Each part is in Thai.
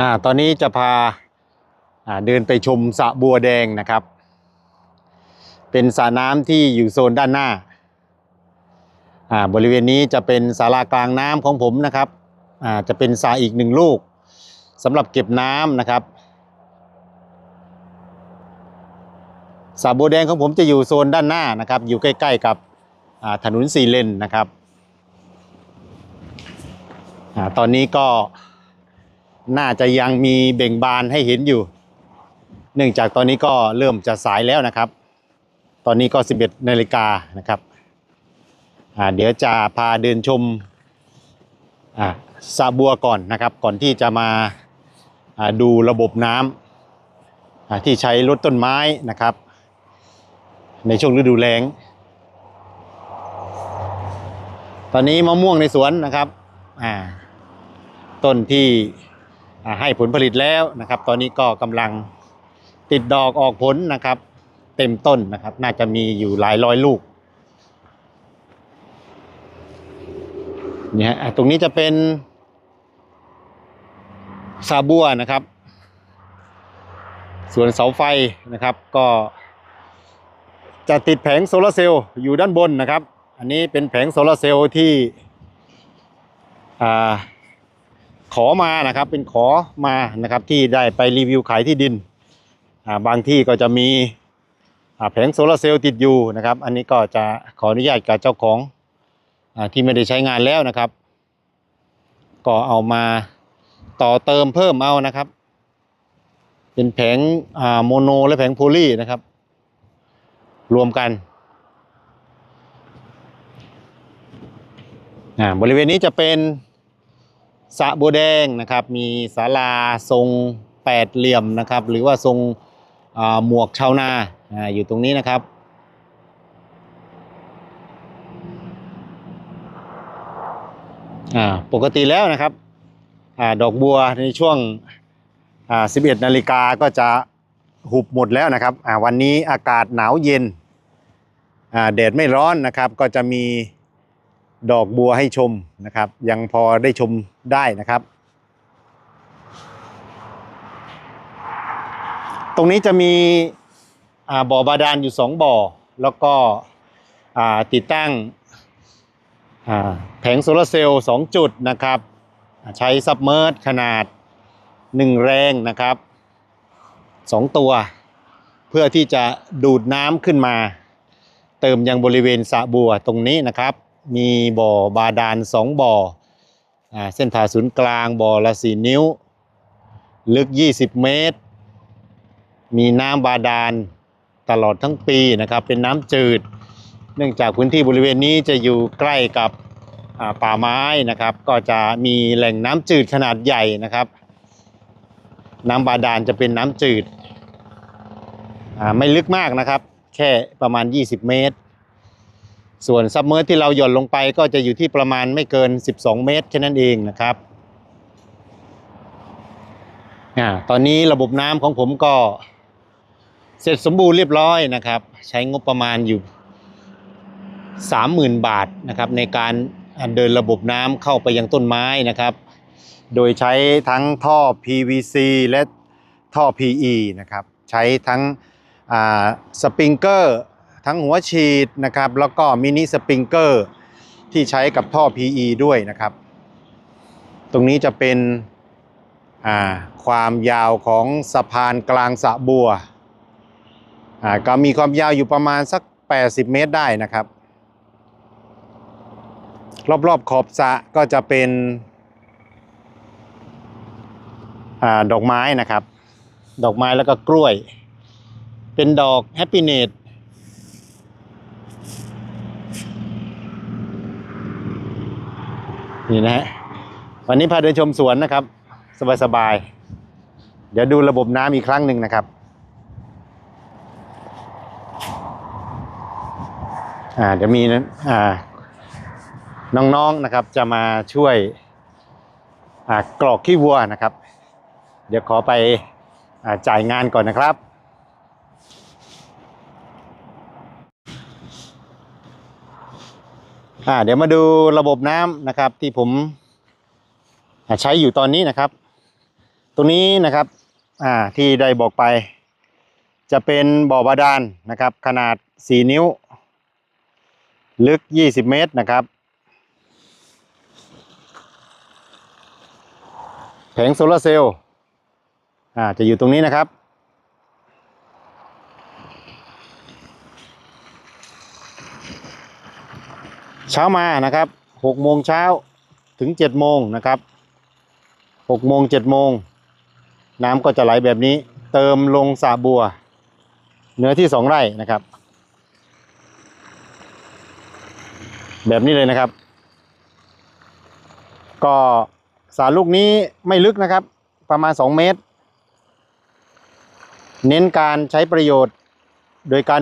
อ่าตอนนี้จะพาอ่าเดินไปชมสระบัวแดงนะครับ เป็นสระน้ำที่อยู่โซนด้านหน้าอ่าบริเวณนี้จะเป็นศาลากลางน้ำของผมนะครับอ่าจะเป็นสระอีกหนึ่งลูกสำหรับเก็บน้ำนะครับสระบัวแดงของผมจะอยู่โซนด้านหน้านะครับ อยู่ใกล้ ๆ กับอ่าถนนสี่เลนนะครับอาตอนนี้ก็ น่าจะยังมีเบ่งบานให้เห็นอยู่ เนื่องจากตอนนี้ก็เริ่มจะสายแล้วนะครับ ตอนนี้ก็ 11นาฬิกานะครับเดี๋ยวจะพาเดินชมอ่าสบัวก่อนนะครับ ก่อนที่จะมาดูระบบน้ำที่ใช้รดต้นไม้นะครับ ในช่วงฤดูแล้ง ตอนนี้มะม่วงในสวนนะครับต้นที่ ให้ผลผลิตแล้วนะครับ ตอนนี้ก็กำลังติดดอกออกผลนะครับ เต็มต้นนะครับ น่าจะมีอยู่หลายร้อยลูกเนี่ยฮะตรงนี้จะเป็นซาบัวนะครับ ส่วนเสาไฟนะครับก็จะติดแผงโซลาร์เซลล์อยู่ด้านบนนะครับ อันนี้เป็นแผงโซลาร์เซลล์ที่อ่า ขอมานะครับ เป็นขอมานะครับที่ได้ไปรีวิวขายที่ดินบางที่ก็จะมีแผงโซลาร์เซลล์ติดอยู่นะครับ อันนี้ก็จะขออนุญาตกับเจ้าของอที่ไม่ได้ใช้งานแล้วนะครับ ก็เอามาต่อเติมเพิ่มเอานะครับ เป็นแผงโมโนและแผงโพลีนะครับ รวมกันบริเวณนี้จะเป็น สะบัวแดงนะครับ มีศาลาทรงแปดเหลี่ยมนะครับ หรือว่าทรงหมวกชาวนาออยู่ตรงนี้นะครับ ปกติแล้วนะครับอดอกบัวในช่วง 11 นาฬิกาก็จะหุบหมดแล้วนะครับวันนี้อากาศหนาวเย็นแดดไม่ร้อนนะครับ ก็จะมี ดอกบัวให้ชมนะครับ ยังพอได้ชมได้นะครับ ตรงนี้จะมีบ่อบาดาลอยู่สองบ่อ แล้วก็ติดตั้งแผงโซลาร์เซลล์สองจุดนะครับ ใช้ซับเมอร์ขนาดหนึ่งแรงนะครับสองตัว เพื่อที่จะดูดน้ำขึ้นมา เติมยังบริเวณสระบัวตรงนี้นะครับ มีบ่อบาดาลสองบ่ออเส้นผ่าศูนย์กลางบ่อละสี่นิ้ว ลึก 20 เมตร มีน้ำบาดาลตลอดทั้งปีนะครับ เป็นน้ำจืด เนื่องจากพื้นที่บริเวณนี้จะอยู่ใกล้กับป่าไม้นะครับ ก็จะมีแหล่งน้ำจืดขนาดใหญ่นะครับ น้ำบาดาลจะเป็นน้ำจืด ไม่ลึกมากนะครับ แค่ประมาณ 20 เมตร ส่วนซับเมอร์ที่เราหย่อนลงไปก็จะอยู่ที่ประมาณไม่เกิน 12 เมตรแค่นั้นเองนะครับอ่าตอนนี้ระบบน้ำของผมก็เสร็จสมบูรณ์เรียบร้อยนะครับ ใช้งบประมาณอยู่ 30,000 บาทนะครับ ในการเดินระบบน้ำเข้าไปยังต้นไม้นะครับ โดยใช้ทั้งท่อ PVC และท่อ PE นะครับ ใช้ทั้งสปริงเกอร์ ทั้งหัวฉีดนะครับ แล้วก็มินิสปริงเกอร์ที่ใช้กับท่อ PE ด้วยนะครับ ตรงนี้จะเป็นความยาวของสะพานกลางสะบัวก็มีความยาวอยู่ประมาณสัก 80 เมตรได้นะครับ รอบๆขอบสะก็จะเป็นอดอกไม้นะครับ ดอกไม้แล้วก็กล้วย เป็นดอกแฮปปี้เนต นี่นะฮะวันนี้พาเดินชมสวนนะครับ สบายๆ เดี๋ยวดูระบบน้ำอีกครั้งหนึ่งนะครับอ่าเดี๋ยวมีนะอ่าน้องๆนะครับจะมาช่วยอ่ากรอกขี้วัวนะครับ เดี๋ยวขอไปอ่าจ่ายงานก่อนนะครับ อ่าเดี๋ยวมาดูระบบน้ำนะครับที่ผมใช้อยู่ตอนนี้นะครับ ตรงนี้นะครับอ่าที่ได้บอกไป จะเป็นบ่อบาดาลนะครับ ขนาด 4 นิ้ว ลึก 20 เมตรนะครับ แผงโซลาร์เซลล์อ่าจะอยู่ตรงนี้นะครับ เช้ามานะครับ6โมงเช้าถึง7โมงนะครับ6โมง7โมงน้ำก็จะไหลแบบนี้ เติมลงสระบัวเนื้อที่สองไร่นะครับ แบบนี้เลยนะครับ ก็สาลูกนี้ไม่ลึกนะครับ ประมาณ 2 เมตร เน้นการใช้ประโยชน์ โดยการ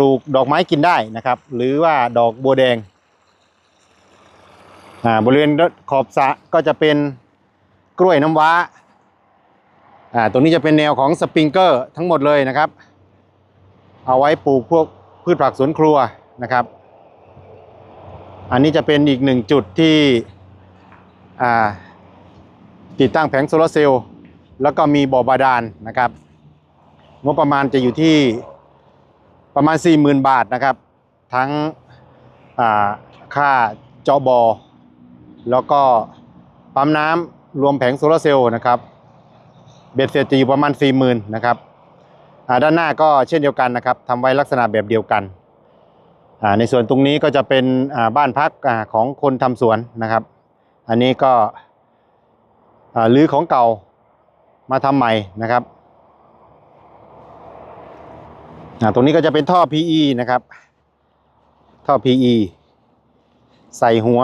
ลูกดอกไม้กินได้นะครับ หรือว่าดอกบัวแดงอ่าบริเวณขอบสระก็จะเป็นกล้วยน้ำว้าอ่าตรงนี้จะเป็นแนวของสปริงเกอร์ทั้งหมดเลยนะครับ เอาไว้ปลูกพวกพืชผักสวนครัวนะครับ อันนี้จะเป็นอีกหนึ่งจุดที่อ่าติดตั้งแผงโซลาร์เซลล์แล้วก็มีบ่อบาดาลนะครับ งบประมาณจะอยู่ที่ ประมาณ 40,000 บาทนะครับ ทั้งค่าเจาะบอ่อแล้วก็ปั๊มน้ำรวมแผงโซลาร์เซลล์นะครับ เบ็ดเสร็จจะอยู่ประมาณ 40,000นะครับด้านหน้าก็เช่นเดียวกันนะครับทำไว้ลักษณะแบบเดียวกัน ในส่วนตรงนี้ก็จะเป็นบ้านพักอของคนทำสวนนะครับ อันนี้ก็อ่าลื้อของเก่ามาทำใหม่นะครับ อ่าตรงนี้ก็จะเป็นท่อ PE นะครับ ท่อ PE ใส่หัว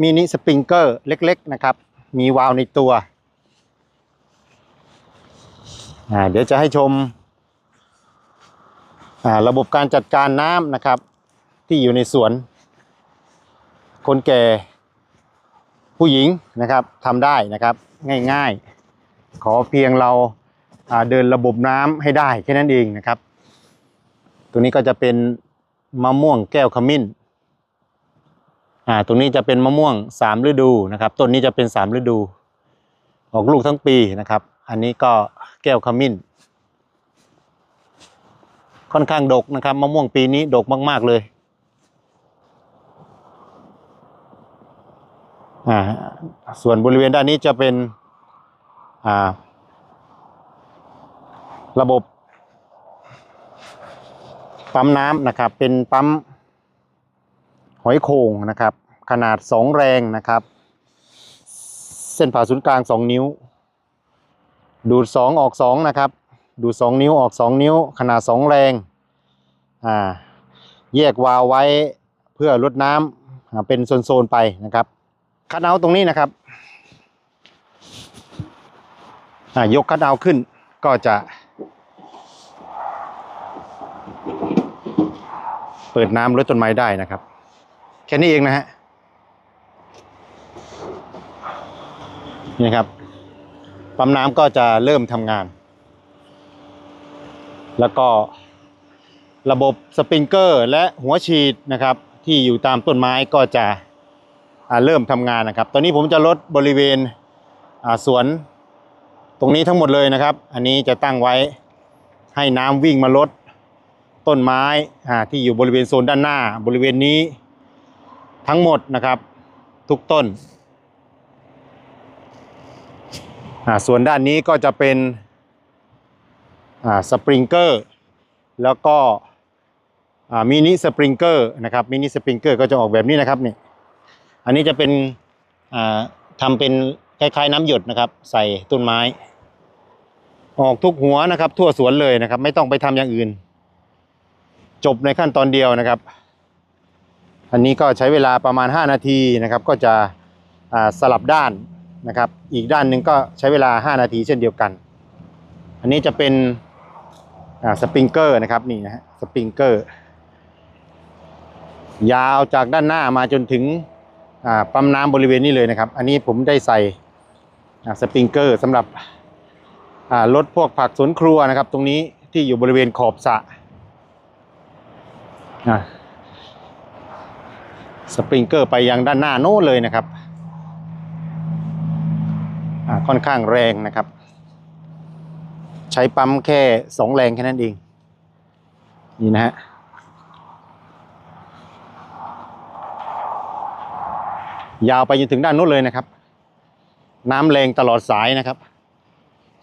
มินิสปริงเกอร์เล็ก ๆ นะครับ มีวาล์วในตัวอ่าเดี๋ยวจะให้ชมอ่าระบบการจัดการน้ำนะครับ ที่อยู่ในสวน คนแก่ผู้หญิงนะครับทำได้นะครับง่ายๆ ขอเพียงเราอ่าเดินระบบน้ำให้ได้แค่นั้นเองนะครับ ตัวนี้ก็จะเป็นมะม่วงแก้วขมิ้น อ่า ตรงนี้จะเป็นมะม่วงสามฤดูนะครับ ต้นนี้จะเป็นสามฤดู ออกลูกทั้งปีนะครับ อันนี้ก็แก้วขมิ้น ค่อนข้างดกนะครับ มะม่วงปีนี้ดกมาก ๆ เลย อ่า ส่วนบริเวณด้านนี้จะเป็น อ่า ระบบ ปั๊มน้ำนะครับ เป็นปั๊มหอยโข่งนะครับ ขนาด 2 แรงนะครับ เส้นผ่าศูนย์กลาง 2 นิ้ว ดูด 2 ออก 2 นะครับ ดูด 2 นิ้วออก 2 นิ้ว ขนาด 2 แรงอ่าแยกวาล์วไว้เพื่อลดน้ำอ่าเป็นโซนๆไปนะครับคัดเอาตรงนี้นะครับอ่ายกคัดเอาขึ้นก็จะ เปิดน้ำลดต้นไม้ได้นะครับ แค่นี้เองนะฮะนี่ครับปั๊มน้ำก็จะเริ่มทำงาน แล้วก็ระบบสปริงเกอร์และหัวฉีดนะครับ ที่อยู่ตามต้นไม้ก็จะเริ่มทำงานนะครับ ตอนนี้ผมจะลดบริเวณสวนตรงนี้ทั้งหมดเลยนะครับ อันนี้จะตั้งไว้ให้น้ำวิ่งมาลด ต้นไม้ที่อยู่บริเวณโซนด้านหน้าบริเวณนี้ทั้งหมดนะครับทุกต้น ส่วนด้านนี้ก็จะเป็นสปริงเกอร์แล้วก็มินิสปริงเกอร์นะครับมินิสปริงเกอร์ก็จะออกแบบนี้นะครับนี่อันนี้จะเป็นอ่าทำเป็นคล้ายๆน้ำหยดนะครับใส่ต้นไม้ ออกทุกหัวนะครับทั่วสวนเลยนะครับ ไม่ต้องไปทำอย่างอื่น จบในขั้นตอนเดียวนะครับ อันนี้ก็ใช้เวลาประมาณ 5 นาทีนะครับ ก็จะสลับด้านนะครับ อีกด้านหนึ่งก็ใช้เวลา 5 นาทีเช่นเดียวกัน อันนี้จะเป็นสปริงเกอร์นะครับนี่นะฮะสปริงเกอร์ยาวจากด้านหน้ามาจนถึงปั๊มน้ำบริเวณนี้เลยนะครับ อันนี้ผมได้ใส่สปริงเกอร์สำหรับอ่าลดพวกผักสวนครัวนะครับ ตรงนี้ที่อยู่บริเวณขอบสระ สปริงเกอร์ไปยังด้านหน้าโน้นเลยนะครับ ค่อนข้างแรงนะครับ ใช้ปั๊มแค่สองแรงแค่นั้นเอง นี่นะฮะยาวไปจนถึงด้านโน้นเลยนะครับ น้ำแรงตลอดสายนะครับ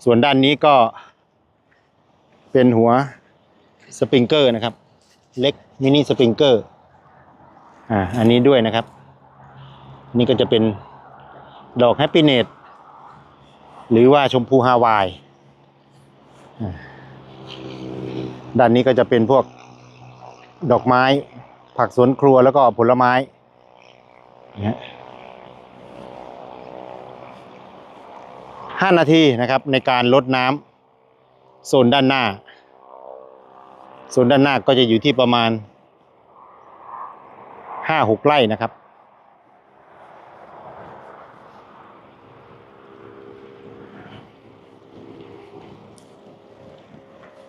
ส่วนด้านนี้ก็เป็นหัวสปริงเกอร์นะครับ เล็ก มินิสปริงเกอร์อ่าอันนี้ด้วยนะครับ นี่ก็จะเป็นดอกแฮปปี้เนตหรือว่าชมพูฮาวาย ด้านนี้ก็จะเป็นพวกดอกไม้ ผักสวนครัวแล้วก็ผลไม้นะห้านาทีนะครับในการลดน้ำโซนด้านหน้า โซนด้านหน้าก็จะอยู่ที่ประมาณห้าหกไร่นะครับ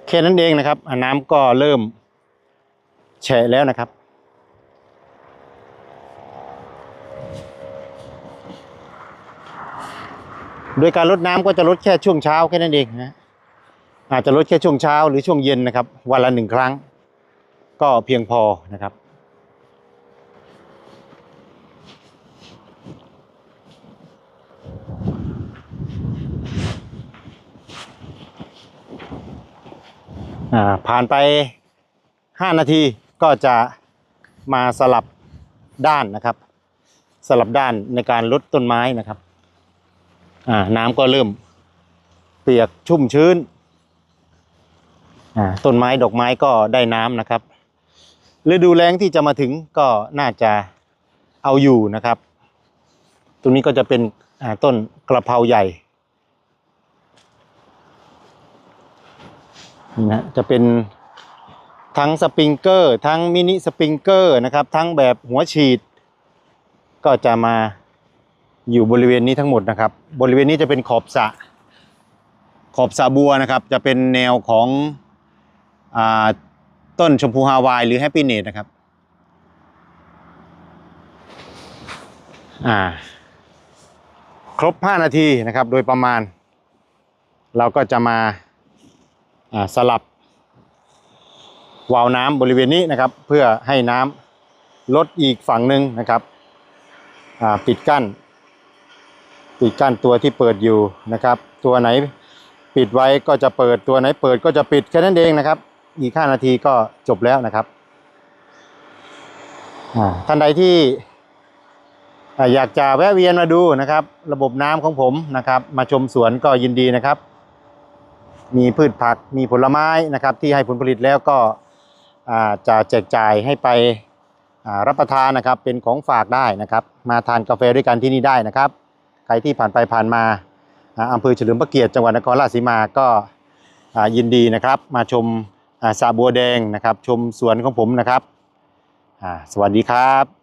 แค่นั้นเองนะครับ น้ำก็เริ่มแฉะแล้วนะครับโดยการลดน้ำก็จะลดแค่ช่วงเช้าแค่นั้นเองนะ อาจจะลดแค่ช่วงเช้าหรือช่วงเย็นนะครับ วันละหนึ่งครั้ง ก็เพียงพอนะครับ ผ่านไป 5 นาทีก็จะมาสลับด้านนะครับ สลับด้านในการลดต้นไม้นะครับน้ำก็เริ่มเปียกชุ่มชื้น ต้นไม้ดอกไม้ก็ได้น้ำนะครับฤดูแล้งที่จะมาถึงก็น่าจะเอาอยู่นะครับ ตรงนี้ก็จะเป็นต้นกระเพราใหญ่นะจะเป็นทั้งสปริงเกอร์ทั้งมินิสปริงเกอร์นะครับ ทั้งแบบหัวฉีด ก็จะมาอยู่บริเวณนี้ทั้งหมดนะครับ บริเวณนี้จะเป็นขอบสะขอบสะบัวนะครับ จะเป็นแนวของ ต้นชมพูฮาวายหรือแฮปปี้เนตนะครับครบ 5 นาทีนะครับโดยประมาณ เราก็จะมาสลับวาล์วน้ำบริเวณนี้นะครับ เพื่อให้น้ำลดอีกฝั่งหนึ่งนะครับปิดกั้น ปิดกั้นตัวที่เปิดอยู่นะครับ ตัวไหนปิดไว้ก็จะเปิดตัวไหนเปิดก็จะปิดแค่นั้นเองนะครับ อีก5นาทีก็จบแล้วนะครับท่านใดที่อยากจะแวะเวียนมาดูนะครับ ระบบน้ำของผมนะครับ มาชมสวนก็ยินดีนะครับ มีพืชผักมีผลไม้นะครับ ที่ให้ผลผลิตแล้วก็จะแจกจ่ายให้ไปรับประทานนะครับ เป็นของฝากได้นะครับ มาทานกาแฟด้วยกันที่นี่ได้นะครับ ใครที่ผ่านไปผ่านมาอำเภอเฉลิมพระเกียรติจังหวัดนครราชสีมาก็ยินดีนะครับ มาชม อาบัวแดงนะครับ ชมสวนของผมนะครับอาสวัสดีครับ